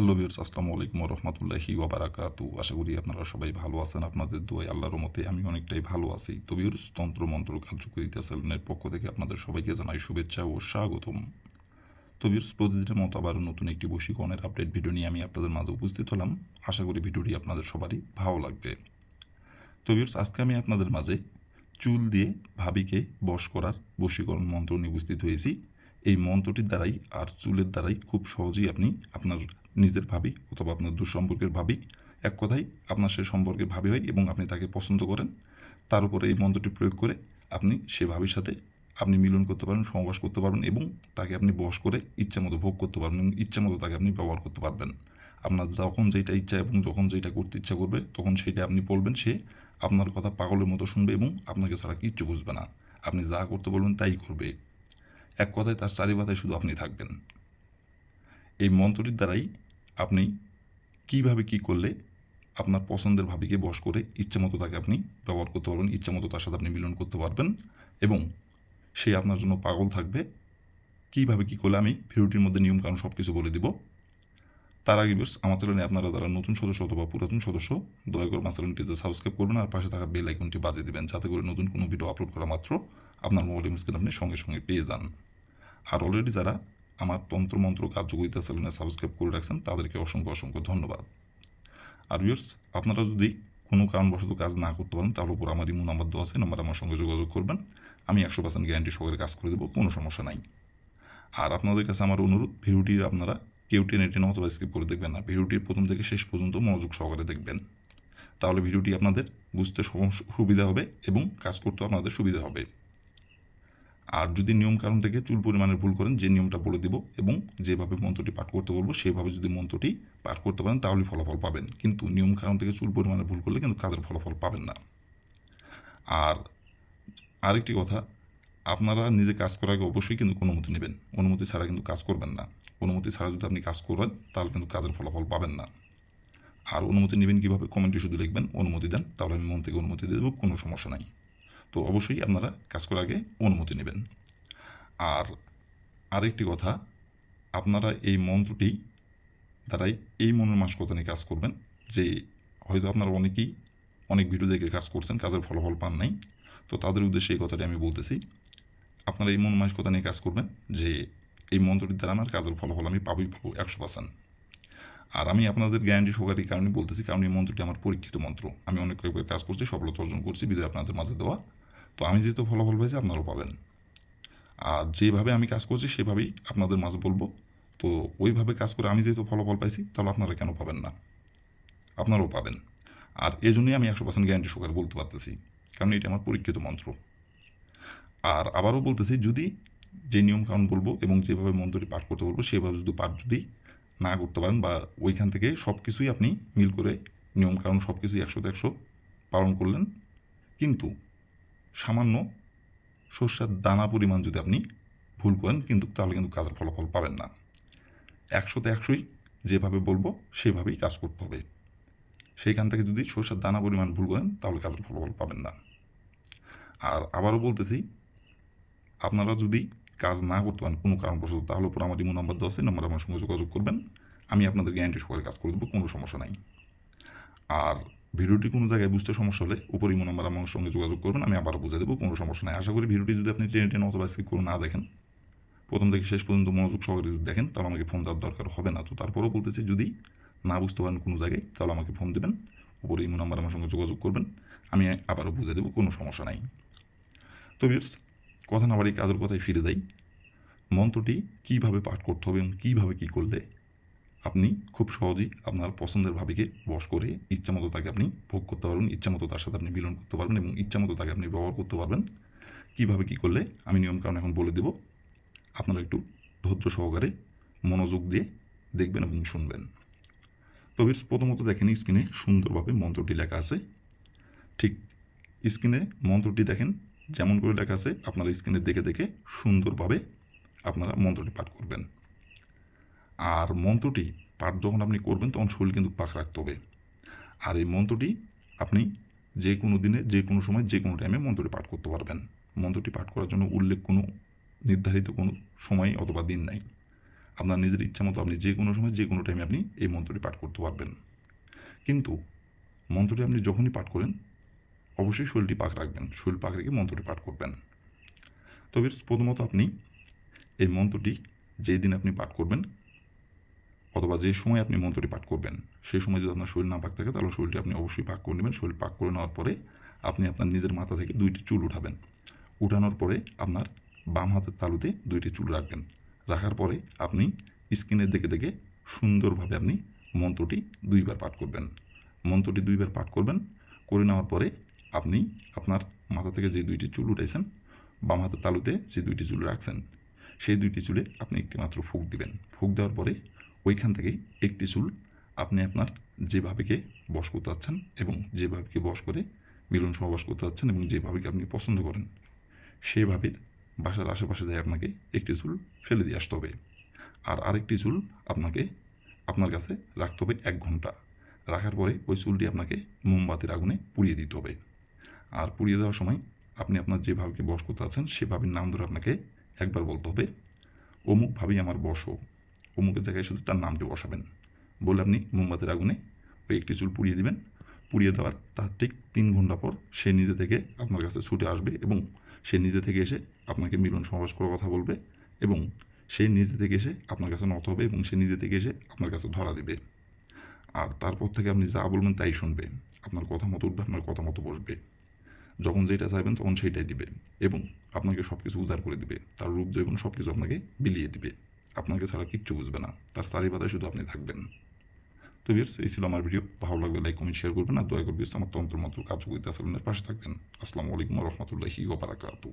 Hello বিয়ার্স আসসালামু আলাইকুম রহমতুল্লাহি ওবারাকাতু আশা করি আপনারা সবাই ভালো আছেন, আপনাদের দোয়াই আল্লাহর মতে আমি অনেকটাই ভালো আছি। তো বিয়ার্স তন্ত্র মন্ত্র কার্যকরিতা সেলনের পক্ষ থেকে আপনাদের সবাইকে জানাই শুভেচ্ছা ও স্বাগতম। তো বিয়ার্স প্রতিদিনের মতো আবার নতুন একটি বশীকরণের আপডেট ভিডিও নিয়ে আমি আপনাদের মাঝে উপস্থিত হলাম। আশা করি ভিডিওটি আপনাদের সবারই ভালো লাগবে। তো বিয়ার্স আজকে আমি আপনাদের মাঝে চুল দিয়ে ভাবিকে বশ করার বশীকরণ মন্ত্র নিয়ে উপস্থিত হয়েছি। এই মন্ত্রটির দ্বারাই আর চুলের দ্বারাই খুব সহজেই আপনি আপনার নিজের ভাবি অথবা আপনার দুঃসম্পর্কের ভাবি, এক কথায় আপনার সে সম্পর্কে ভাবি হয় এবং আপনি তাকে পছন্দ করেন। তার উপরে এই মন্ত্রটি প্রয়োগ করে আপনি সে ভাবির সাথে আপনি মিলন করতে পারবেন সমবাস করতে পারবেন এবং তাকে আপনি বশ করে ইচ্ছা মতো ভোগ করতে পারবেন ইচ্ছা মতো তাকে আপনি ব্যবহার করতে পারবেন। আপনার যখন যেটা ইচ্ছা এবং যখন যেটা করতে ইচ্ছা করবে, তখন সেটা আপনি বলবেন, সে আপনার কথা পাগলের মতো শুনবে এবং আপনাকে ছাড়া কিচ্ছু বুঝবে না। আপনি যা করতে বলবেন তাই করবে। এক কথায় তার চারিবাধায় শুধু আপনি থাকবেন। এই মন্ত্রটির দ্বারাই আপনি কীভাবে কি করলে আপনার পছন্দের ভাবিকে বশ করে ইচ্ছামতো তাকে আপনি ব্যবহার করতে পারবেন ইচ্ছামতো তার সাথে আপনি মিলন করতে পারবেন এবং সে আপনার জন্য পাগল থাকবে, কীভাবে কি করলে আমি ভিডিওটির মধ্যে নিয়ম কারণ সব কিছু বলে দিব। তার আগে বিশ আমার চ্যানেলে আপনারা যারা নতুন সদস্য অথবা পুরাতন সদস্য, দয়া করে আমার চ্যানেলটিতে সাবস্ক্রাইব করবেন আর পাশে থাকা বেল আইকনটি বাজিয়ে দেবেন যাতে করে নতুন কোনো ভিডিও আপলোড করা মাত্র আপনার মোবাইল স্ক্রিন আপনি সঙ্গে সঙ্গে পেয়ে যান। আর অলরেডি যারা আমার তন্ত্রমন্ত্র কার্যকরিতা চ্যানেলে সাবস্ক্রাইব করে রাখছেন, তাদেরকে অসংখ্য অসংখ্য ধন্যবাদ। আর ভিউর্স আপনারা যদি কোনো কারণবশত কাজ না করতে পারেন, তার উপর আমার ইমো নাম্বার দেওয়া আছে নাম্বার আমার সঙ্গে যোগাযোগ করবেন। আমি একশো পার্সেন্ট গ্যারান্টি সহকারে কাজ করে দেবো, কোনো সমস্যা নাই। আর আপনাদের কাছে আমার অনুরোধ, ভিডিওটি আপনারা কেউ টেনে টেনে অথবা স্কিপ করে দেখবেন না, ভিডিওটির প্রথম থেকে শেষ পর্যন্ত মনোযোগ সহকারে দেখবেন। তাহলে ভিডিওটি আপনাদের বুঝতে সুবিধা হবে এবং কাজ করতেও আপনাদের সুবিধা হবে। আর যদি নিয়ম কারণ থেকে চুল পরিমাণের ভুল করেন, যে নিয়মটা বলে দিব এবং যেভাবে মন্ত্রটি পাঠ করতে বলব, সেভাবে যদি মন্ত্রটি পাঠ করতে পারেন, তাহলে ফলাফল পাবেন। কিন্তু নিয়ম কারণ থেকে চুল পরিমাণে ভুল করলে কিন্তু কাজের ফলাফল পাবেন না। আর আরেকটি কথা, আপনারা নিজে কাজ করার আগে অবশ্যই কিন্তু অনুমতি নেবেন। অনুমতি ছাড়া কিন্তু কাজ করবেন না। অনুমতি ছাড়া যদি আপনি কাজ করেন, তাহলে কিন্তু কাজের ফলাফল পাবেন না। আর অনুমতি নেবেন কীভাবে? কমেন্টে শুধু লিখবেন, অনুমতি দেন, তাহলে আমি মন থেকে অনুমতি দিয়ে দেবো, কোনো সমস্যা নাই। তো অবশ্যই আপনারা কাজ করার আগে অনুমতি নেবেন। আর আরেকটি কথা, আপনারা এই মন্ত্রটি দ্বারাই এই মনের মাসকতা নিয়ে কাজ করবেন যে হয়তো আপনারা অনেকেই অনেক ভিডিও দেখে কাজ করছেন, কাজের ফলাফল পান নাই। তো তাদের উদ্দেশ্যে এই কথাটি আমি বলতেছি, আপনারা এই মন মানসিকতা নিয়ে কাজ করবেন যে এই মন্ত্রটির দ্বারা আমার কাজের ফলাফল আমি পাবোই, পাবো একশো পার্সেন্ট আর আমি আপনাদের গ্যারান্টি সহকারী কারণে বলতেছি, কারণ এই মন্ত্রটি আমার পরীক্ষিত মন্ত্র। আমি অনেক কাজ করছি, সফলতা অর্জন করছি, বিদায় আপনাদের মাঝে দেওয়া তো আমি যেহেতু ফলাফল পেয়েছি, আপনারাও পাবেন। আর যেভাবে আমি কাজ করছি, সেভাবেই আপনাদের মাঝে বলব। তো ওইভাবে কাজ করে আমি যেহেতু ফলাফল পাইছি, তাহলে আপনারা কেন পাবেন না? আপনারাও পাবেন। আর এই জন্যই আমি একশো পার্সেন্ট গ্যারান্টি সহকারে বলতে পারতেছি, কারণ এটা আমার পরীক্ষিত মন্ত্র। আর আবারও বলতেছি, যদি যে নিয়ম কানুন বলব এবং যেভাবে মন্ত্রটি পাঠ করতে বলব, সেভাবে যদি পাঠ যদি না করতে পারেন বা ওইখান থেকে সব কিছুই আপনি মিল করে নিয়ম কানুন সব কিছুই একশোতে একশো পালন করলেন, কিন্তু সামান্য সর্ষার দানা পরিমাণ যদি আপনি ভুল করেন, কিন্তু তাহলে কিন্তু কাজের ফলাফল পাবেন না। একশোতে একশোই যেভাবে বলব, সেভাবেই কাজ করতে হবে। সেইখান থেকে যদি সর্ষার দানা পরিমাণ ভুল করেন, তাহলে কাজের ফলাফল পাবেন না। আর আবারও বলতেছি, আপনারা যদি কাজ না করতে পারেন কোনো কারণবশত, তাহলে উপর আমার ইমো নাম্বার দেওয়া আছে নাম্বার আমার সঙ্গে যোগাযোগ করবেন। আমি আপনাদের গ্যারান্টি সহকারে কাজ করে দেবো, কোনো সমস্যা নাই। আর ভিডিওটি কোনো জায়গায় বুঝতে সমস্যা হলে উপর ইমো নাম্বার আমার সঙ্গে যোগাযোগ করবেন আমি আবারও বুঝে দেবো কোনো সমস্যা নাই। আশা করি ভিডিওটি যদি আপনি টেনে টেনে অথবা স্কিপ করে না দেখেন প্রথম থেকে শেষ পর্যন্ত মনোযোগ সহকারে যদি দেখেন তাহলে আমাকে ফোন দেওয়ার দরকার হবে না। তো তারপরেও বলতেছি যদি না বুঝতে পারেন কোনো জায়গায় তাহলে আমাকে ফোন দেবেন উপরে ইমো নাম্বার আমার সঙ্গে যোগাযোগ করবেন আমি আবারও বুঝে দেবো কোনো সমস্যা নাই। তো ভিউয়ার্স, কথা না বাড়ি কাজের কথায় ফিরে যাই। মন্ত্রটি কীভাবে পাঠ করতে হবে এবং কীভাবে কী করলে আপনি খুব সহজেই আপনার পছন্দের ভাবিকে বশ করে ইচ্ছামতো তাকে আপনি ভোগ করতে পারবেন ইচ্ছামতো তার সাথে আপনি মিলন করতে পারবেন এবং ইচ্ছামতো তাকে আপনি ব্যবহার করতে পারবেন। কীভাবে কী করলে? আমি নিয়মকানুন এখন বলে দেব। আপনারা একটু ধৈর্য সহকারে মনোযোগ দিয়ে দেখবেন এবং শুনবেন। তবে প্রথমত দেখেন স্ক্রিনে সুন্দরভাবে মন্ত্রটি লেখা আছে। ঠিক স্ক্রিনে মন্ত্রটি দেখেন, যেমন করে লেখা আছে, আপনারা স্ক্রিনে দেখে দেখে সুন্দরভাবে আপনারা মন্ত্রটি পাঠ করবেন। আর মন্ত্রটি পাঠ যখন আপনি করবেন, তখন শরীর কিন্তু পাক রাখতে হবে। আর এই মন্ত্রটি আপনি যে কোনো দিনে, যে কোনো সময়, যে কোনো টাইমে মন্ত্রটি পাঠ করতে পারবেন। মন্ত্রটি পাঠ করার জন্য উল্লেখ কোনো নির্ধারিত কোনো সময় অথবা দিন নাই। আপনার নিজের ইচ্ছা মতো আপনি যে কোনো সময়, যে কোনো টাইমে আপনি এই মন্ত্রটি পাঠ করতে পারবেন। কিন্তু মন্ত্রটি আপনি যখনই পাঠ করেন, অবশ্যই শরীরটি পাক রাখবেন। শরীর পাক রেখে মন্ত্রটি পাঠ করবেন। তবে প্রথমত আপনি এই মন্ত্রটি যেই দিন আপনি পাঠ করবেন অথবা যে সময় আপনি মন্ত্রটি পাঠ করবেন, সেই সময় যদি আপনার শরীর না পাক থাকে, তাহলে শরীরটি আপনি অবশ্যই পাক করে নেবেন। শরীর পাক করে নেওয়ার পরে আপনি আপনার নিজের মাথা থেকে দুইটি চুল উঠাবেন। উঠানোর পরে আপনার বাম হাতের তালুতে দুইটি চুল রাখবেন। রাখার পরে আপনি স্কিনের দিকে দেখে সুন্দরভাবে আপনি মন্ত্রটি দুইবার পাঠ করবেন। মন্ত্রটি দুইবার পাঠ করবেন, করে নেওয়ার পরে আপনি আপনার মাথা থেকে যে দুইটি চুল উঠাইছেন, বাম হাতের তালুতে যে দুইটি চুল রাখছেন, সেই দুইটি চুলে আপনি একটি মাত্র ফুক দিবেন। ফুক দেওয়ার পরে ওইখান থেকেই একটি চুল আপনি আপনার যে ভাবিকে বশ করতে চাচ্ছেন এবং যে ভাবিকে বশ করে মিলন সহবাস করতে চাচ্ছেন এবং যে ভাবিকে আপনি পছন্দ করেন, সেই ভাবির বাসার আশেপাশে যায় আপনাকে একটি চুল ফেলে দিয়ে আসতে হবে। আর আরেকটি চুল আপনাকে আপনার কাছে রাখতে হবে এক ঘণ্টা। রাখার পরে ওই চুলটি আপনাকে মোমবাতির আগুনে পুড়িয়ে দিতে হবে। আর পুড়িয়ে দেওয়ার সময় আপনি আপনার যে বশ করতে চাচ্ছেন, সে ভাবির নাম ধরে আপনাকে একবার বলতে হবে, অমুক ভাবি আমার বশ হোক অমুকের জায়গায় শুধু তার নামটি বসাবেন। বলে আপনি মোমবাতির আগুনে ওই একটি চুল পুড়িয়ে দিবেন। পুড়িয়ে দেওয়ার তার ঠিক তিন ঘণ্টা পর সে নিজে থেকে আপনার কাছে ছুটে আসবে এবং সে নিজে থেকে এসে আপনাকে মিলন সমাবেশ করার কথা বলবে এবং সে নিজে থেকে এসে আপনার কাছে নত হবে এবং সে নিজে থেকে এসে আপনার কাছে ধরা দেবে। আর তারপর থেকে আপনি যা বলবেন তাই শুনবে। আপনার কথা মতো উঠবে, আপনার কথা মতো বসবে। যখন যেটা চাইবেন তখন সেইটাই দিবে এবং আপনাকে সব কিছু উদ্ধার করে দিবে। তার রূপ যৌবন সব কিছু আপনাকে বিলিয়ে দিবে। আপনাকে ছাড়া কিচ্ছু বুঝবে না। তার চারিপাতায় শুধু আপনি থাকবেন। তো বিয়ার্স এই ছিল আমার ভিডিও। ভালো লাগবে লাইক, কমেন্ট শেয়ার করবেন আর দয়া করে আমার তন্ত্র মন্ত্র কাজ করতে আসলে পাশে থাকবেন। আসসালামু আলাইকুম রহমতুল্লাহি ওবারাকাতু